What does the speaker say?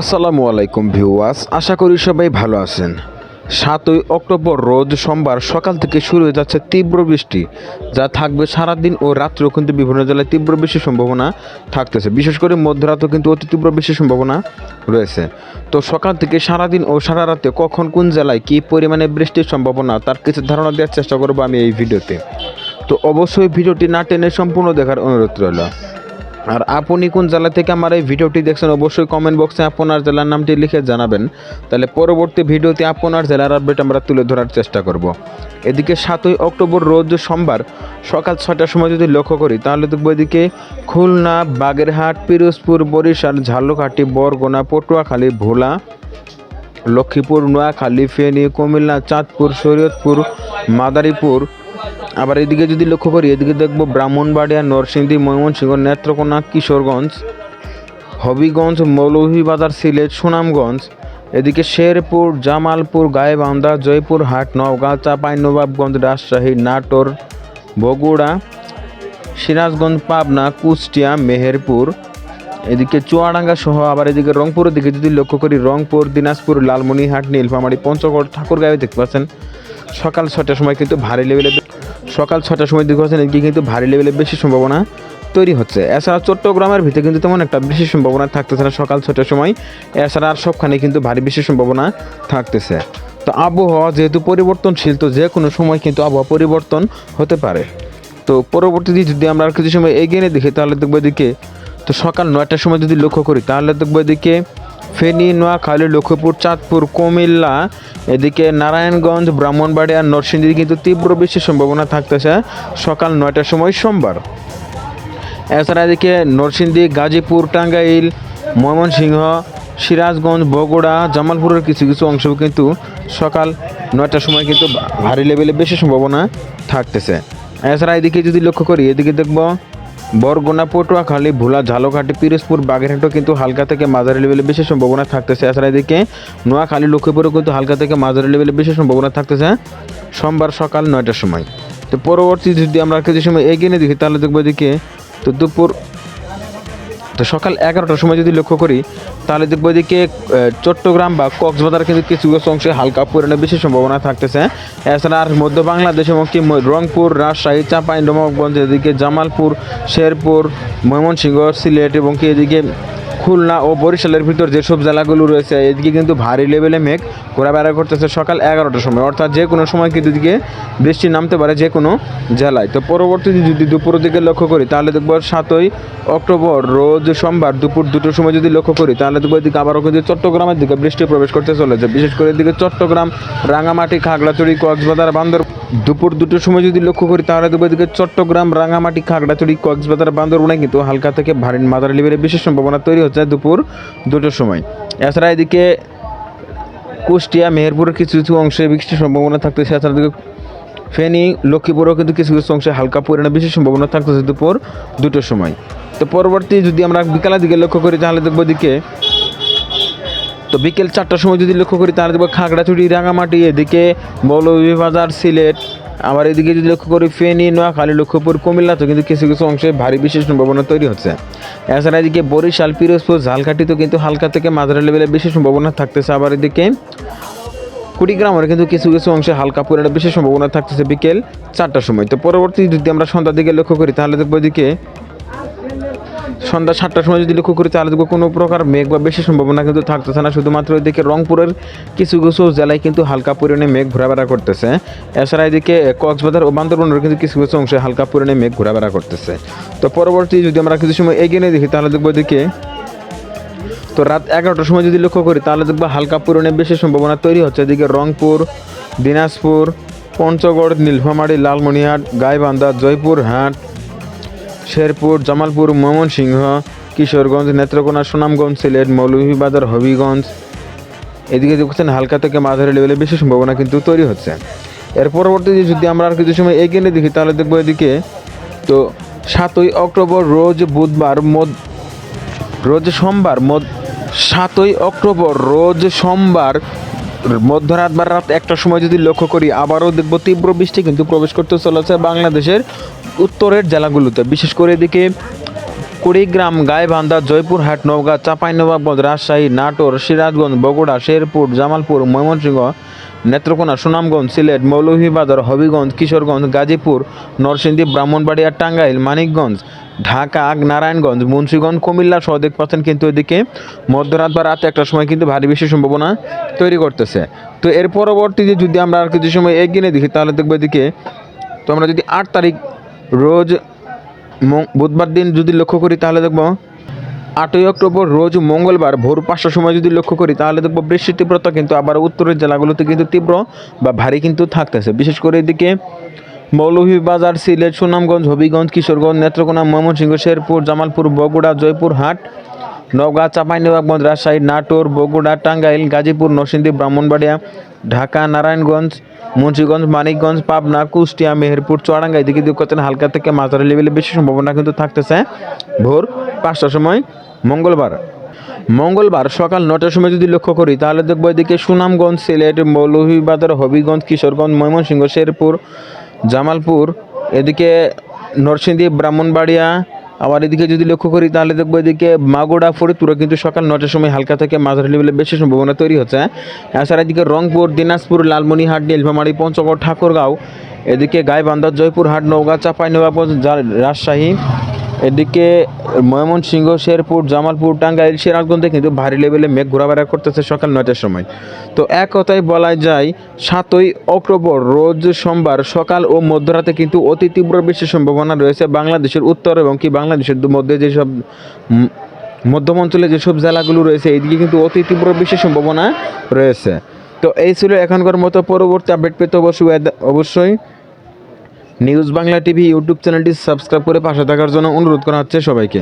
আসসালামু আলাইকুম ভিউয়ার্স, আশা করি সবাই ভালো আছেন। সাতই অক্টোবর রোজ সোমবার সকাল থেকে শুরু হয়ে যাচ্ছে তীব্র বৃষ্টি, যা থাকবে সারাদিন ও রাত্রেও কিন্তু বিভিন্ন জেলায় তীব্র বৃষ্টির সম্ভাবনা থাকতেছে। বিশেষ করে মধ্যরাতেও কিন্তু অতি তীব্র বৃষ্টির সম্ভাবনা রয়েছে। তো সকাল থেকে সারাদিন ও সারা রাতে কখন কোন জেলায় কী পরিমাণে বৃষ্টির সম্ভাবনা, তার কিছু ধারণা দেওয়ার চেষ্টা করব আমি এই ভিডিওতে। তো অবশ্যই ভিডিওটি না টেনে সম্পূর্ণ দেখার অনুরোধ রইল। আর আপনি কোন জেলা থেকে আমার এই ভিডিওটি দেখছেন, অবশ্যই কমেন্ট বক্সে আপনার জেলার নামটি লিখে জানাবেন। তাহলে পরবর্তী ভিডিওতে আপনার জেলার আপডেট আমরা তুলে ধরার চেষ্টা করব। এদিকে সাতই অক্টোবর রোজ সোমবার সকাল ছটার সময় যদি লক্ষ্য করি, তাহলে দেখব এদিকে খুলনা, বাগেরহাট, পিরোজপুর, বরিশাল, ঝালকাঠি, বরগুনা, পটুয়াখালী, ভোলা, লক্ষ্মীপুর, নোয়াখালী, ফেনী, কুমিল্লা, চাঁদপুর, শরীয়তপুর, মাদারীপুর আবার এদিকে যদি লক্ষ্য করি, এদিকে দেখব ব্রাহ্মণবাড়িয়া, নরসিংদী, ময়মনসিংহ, নেত্রকোনা, কিশোরগঞ্জ, হবিগঞ্জ, মৌলভীবাজার, সিলেট, সুনামগঞ্জ, এদিকে শেরপুর, জামালপুর গায়েবান্ধা জয়পুরহাট, নওগাঁ চাঁপাইনবাবগঞ্জ রাজশাহী, নাটোর, বগুড়া, সিরাজগঞ্জ, পাবনা, কুষ্টিয়া, মেহেরপুর, এদিকে চুয়াডাঙ্গা সহ আবার এদিকে রংপুরের দিকে যদি লক্ষ্য করি, রংপুর, দিনাজপুর, লালমনিরহাট, নীলফামারী, পঞ্চগড়, ঠাকুরগাঁও দেখতে পাচ্ছেন। সকাল ছটার সময় কিন্তু ভারী লেভেলে সকাল ছটার সময় পাচ্ছেন এদিকে কিন্তু ভারী লেভেলে বেশি সম্ভাবনা তৈরি হচ্ছে। এছাড়া চট্টগ্রামের ভিতরে কিন্তু তেমন একটা বেশি সম্ভাবনা থাকতেছে না সকাল ছটার সময়। এছাড়া আর সবখানে কিন্তু ভারী বেশি সম্ভাবনা থাকতেছে। তো আবহাওয়া যেহেতু পরিবর্তনশীল, তো যে কোনো সময় কিন্তু আবহাওয়া পরিবর্তন হতে পারে। তো পরবর্তীতে যদি আমরা আর কিছু সময় এগিয়ে দেখি, তাহলে দেখব এদিকে, তো সকাল নয়টার সময় যদি লক্ষ্য করি, তাহলে দেখব এদিকে ফেনী, নোয়াখালী, লক্ষ্মীপুর, চাঁদপুর, কুমিল্লা, এদিকে নারায়ণগঞ্জ, ব্রাহ্মণবাড়িয়া, নরসিংদী কিন্তু তীব্র বৃষ্টির সম্ভাবনা থাকতেছে সকাল নয়টার সময় সোমবার। এছাড়া এদিকে নরসিংদী, গাজীপুর, টাঙ্গাইল, ময়মনসিংহ, সিরাজগঞ্জ, বগুড়া, জামালপুরের কিছু কিছু অংশ কিন্তু সকাল নয়টার সময় কিন্তু ভারী লেভেলে বেশি সম্ভাবনা থাকতেছে। এছাড়া এদিকে যদি লক্ষ্য করি, এদিকে দেখব বরগুনা, পটুয়াখালী, ভোলা, ঝালকাঠি, পিরোজপুর, বাগেরহাটও কিন্তু হালকা থেকে মাঝারি লেভেলে বেশি সম্ভাবনা থাকতেছে। এছাড়া এদিকে নোয়াখালী, লক্ষ্মীপুরও কিন্তু হালকা থেকে মাঝারি লেভেলে বেশি সম্ভাবনা থাকতেছে সোমবার সকাল নয়টার সময়। তো পরবর্তী যদি আমরা কিছু সময় এগিয়ে নিয়ে দেখি, তাহলে দেখব এদিকে তো দুপুর তো সকাল এগারোটার সময় যদি লক্ষ্য করি, তাহলে দেখব এদিকে চট্টগ্রাম বা কক্সবাজার কিন্তু কিছু কিছু অংশে হালকা পরিমাণে বেশি সম্ভাবনা থাকতেছে। এছাড়া আর মধ্য বাংলাদেশ এবং কি রংপুর, রাজশাহী চাঁপাই নবাবগঞ্জ এদিকে জামালপুর, শেরপুর, ময়মনসিংহ, সিলেট এবং কি এদিকে খুলনা ও বরিশালের ভিতর যেসব জেলাগুলো রয়েছে, এদিকে কিন্তু ভারী লেভেলে মেঘ ঘোরাফেরা করতেছে সকাল এগারোটার সময়। অর্থাৎ যে কোনো সময় কিন্তু এদিকে বৃষ্টি নামতে পারে যে কোনো জেলায়। তো পরবর্তীতে যদি দুপুরের দিকে লক্ষ্য করি, তাহলে দেখব সাতই অক্টোবর, রোজ সোমবার দুপুর দুটোর সময় যদি লক্ষ্য করি, তাহলে দেখব এদিকে আবারও কিন্তু চট্টগ্রামের দিকে বৃষ্টি প্রবেশ করতে চলেছে। বিশেষ করে এদিকে চট্টগ্রাম, রাঙামাটি, খাগড়াছড়ি, কক্সবাজার, বান্দর দুপুর দুটোর সময় যদি লক্ষ্য করি, তাহলে দেখব এদিকে চট্টগ্রাম, রাঙামাটি, খাগড়াছড়ি, কক্সবাজার, বান্দরবনে কিন্তু হালকা থেকে ভারী মাদার লেভেলের বিশেষ সম্ভাবনা তৈরি হচ্ছে। দুপুর দুটোর সময়। এছাড়া এদিকে কুষ্টিয়া, মেহেরপুরের কিছু কিছু অংশে বৃষ্টির সম্ভাবনা থাকতেছে। এছাড়া এদিকে ফেনী, লক্ষ্মীপুরেও কিন্তু কিছু কিছু অংশে হালকা পরিমাণে বেশি সম্ভাবনা থাকতেছে দুপুর দুটোর সময়। তো পরবর্তী যদি আমরা বিকালের দিকে লক্ষ্য করি, তাহলে দেখব এদিকে তো বিকেল চারটার সময় যদি লক্ষ্য করি, তাহলে দেখব খাগড়াছড়ি, রাঙামাটি, এদিকে মৌলভীবাজার সিলেট আবার এদিকে যদি লক্ষ্য করি, ফেনী, নোয়াখালী কুমিল্লা তো কিন্তু কিছু কিছু অংশে ভারী বিশেষ সম্ভাবনা তৈরি হচ্ছে। এছাড়া এদিকে বরিশাল, পিরোজপুর, ঝালকাঠি তো কিন্তু হালকা থেকে মাঝারি লেভেলে বেশি সম্ভাবনা থাকতেছে। আবার এদিকে কুড়িগ্রামের কিন্তু কিছু কিছু অংশে হালকা পরিমাণে বিশেষ সম্ভাবনা থাকতেছে বিকেল চারটার সময়। তো পরবর্তী যদি আমরা সন্ধ্যার দিকে লক্ষ্য করি, তাহলে দেখব এদিকে সন্ধ্যা সাতটার সময় যদি লক্ষ্য করি তাহলে দেখব কোনো প্রকার মেঘ বা বেশি সম্ভাবনা কিন্তু থাকতেছে না, শুধুমাত্র এদিকে রংপুরের কিছু কিছু জেলায় কিন্তু হালকা পরিমাণে মেঘ ঘোরাফেরা করতেছে। এছাড়া এদিকে কক্সবাজার ও বান্দরবনের কিন্তু কিছু কিছু অংশে হালকা পরিমাণে মেঘ ঘোরাফেরা করতেছে। তো পরবর্তী যদি আমরা কিছু সময় এগিয়ে নিয়ে দেখি, তাহলে দেখব এদিকে, তো রাত এগারোটার সময় যদি লক্ষ্য করি, তাহলে দেখব হালকা পরিমাণে বেশি সম্ভাবনা তৈরি হচ্ছে। এদিকে রংপুর, দিনাজপুর, পঞ্চগড়, নীলফামারী লালমনিহাট গাইবান্ধা, জয়পুরহাট শেরপুর, জামালপুর, ময়মনসিংহ, কিশোরগঞ্জ, নেত্রকোনা, সুনামগঞ্জ, সিলেট, মৌলভীবাজার, হবিগঞ্জ। এদিকে দেখছেন হালকা থেকে মাঝারি লেভেলে বেশি সম্ভাবনা কিন্তু তৈরি হচ্ছে। এর পরবর্তীতে যদি আমরা আর কিছু সময় এগিয়ে দেখি, তাহলে দেখব এদিকে তো সাতই অক্টোবর রোজ বুধবার মধ্য রোজ সোমবার মধ্য- সাতই অক্টোবর রোজ সোমবার মধ্যরাত বা রাত একটার সময় যদি লক্ষ্য করি, আবারও দেখব তীব্র বৃষ্টি কিন্তু প্রবেশ করতে চলেছে বাংলাদেশের উত্তরের জেলাগুলোতে। বিশেষ করে এদিকে কুড়িগ্রাম, গাইবান্ধা, জয়পুরহাট, নওগাঁ চাঁপাইনবাবগঞ্জ রাজশাহী, নাটোর, সিরাজগঞ্জ, বগুড়া, শেরপুর, জামালপুর, ময়মনসিংহ, নেত্রকোনা, সুনামগঞ্জ, সিলেট, মৌলভীবাজার, হবিগঞ্জ, কিশোরগঞ্জ, গাজীপুর, নরসিংদী, ব্রাহ্মণবাড়িয়া, টাঙ্গাইল, মানিকগঞ্জ, ঢাকা, নারায়ণগঞ্জ, মুন্সিগঞ্জ, কুমিল্লা সহ দেখতে পাচ্ছেন কিন্তু এদিকে মধ্যরাত বা রাত একটার সময় কিন্তু ভারী বৃষ্টির সম্ভাবনা তৈরি করতেছে। তো এর পরবর্তীতে যদি আমরা আর কিছু সময় এগিয়ে দেখি, তাহলে দেখব এদিকে, তো আমরা যদি আট তারিখ রোজ বুধবার দিন যদি লক্ষ্য করি তাহলে দেখব আটই অক্টোবর রোজ মঙ্গলবার ভোর পাঁচটার সময় যদি লক্ষ্য করি তাহলে দেখব বৃষ্টির তীব্রতা কিন্তু আবার উত্তরের জেলাগুলোতে কিন্তু তীব্র বা ভারী কিন্তু থাকতেছে। বিশেষ করে এদিকে মৌলভীবাজার, সিলেট, সুনামগঞ্জ, হবিগঞ্জ, কিশোরগঞ্জ, নেত্রকোনা, ময়মনসিংহ, শেরপুর, জামালপুর, বগুড়া, জয়পুরহাট নওগাঁ চাঁপাইনবাবগঞ্জ রাজশাহী নাটোর, বগুড়া, টাঙ্গাইল, গাজীপুর, নরসিংদী, ব্রাহ্মণবাড়িয়া, ঢাকা, নারায়ণগঞ্জ, মুন্সিগঞ্জ, মানিকগঞ্জ, পাবনা, কুষ্টিয়া, মেহেরপুর, চুয়াডাঙ্গা এদিকে দিকে করতেন হালকা থেকে মাঝারি লেভেলে বেশি সম্ভাবনা কিন্তু থাকতেছে। ভোর পাঁচটার সময় মঙ্গলবার। মঙ্গলবার সকাল নটার সময় যদি লক্ষ্য করি, তাহলে দেখব এদিকে সুনামগঞ্জ, সিলেট, মৌলভীবাজার, হবিগঞ্জ, কিশোরগঞ্জ, ময়মনসিংহ, শেরপুর, জামালপুর, এদিকে নরসিংদী, ব্রাহ্মণবাড়িয়া আবার এদিকে যদি লক্ষ্য করি, তাহলে দেখব এদিকে মাগোড়া ফরিদপুরে কিন্তু সকাল নটার সময় হালকা থেকে মাঝারি লেভেলে বেশি সম্ভাবনা তৈরি হচ্ছে। এছাড়া এদিকে রংপুর, দিনাজপুর, লালমনিহাট, নীলফামারী, পঞ্চগড়, ঠাকুরগাঁও, এদিকে গাইবান্ধা, জয়পুরহাট নৌগা চাঁপাইনবাবগঞ্জ রাজশাহী এদিকে ময়মনসিংহ, শেরপুর, জামালপুর, টাঙ্গাইল, সিরাজগঞ্জে কিন্তু ভারী লেভেলে মেঘ ঘোরাফেরা করতেছে সকাল নয়টার সময়। তো এক কথায় বলা যায়, সাতই অক্টোবর, রোজ সোমবার সকাল ও মধ্যরাতে কিন্তু অতি তীব্র বৃষ্টির সম্ভাবনা রয়েছে বাংলাদেশের উত্তর এবং কি বাংলাদেশের মধ্যে যেসব মধ্যম অঞ্চলে যেসব জেলাগুলো রয়েছে, এইদিকে কিন্তু অতি তীব্র বৃষ্টির সম্ভাবনা রয়েছে। তো এই ছিল এখনকার মতো পরবর্তী আপডেট পেতে অবশ্যই অবশ্যই নিউজ বাংলা টিভি ইউটিউব চ্যানেলটি সাবস্ক্রাইব করে পাশে থাকার জন্য অনুরোধ করা হচ্ছে সবাইকে।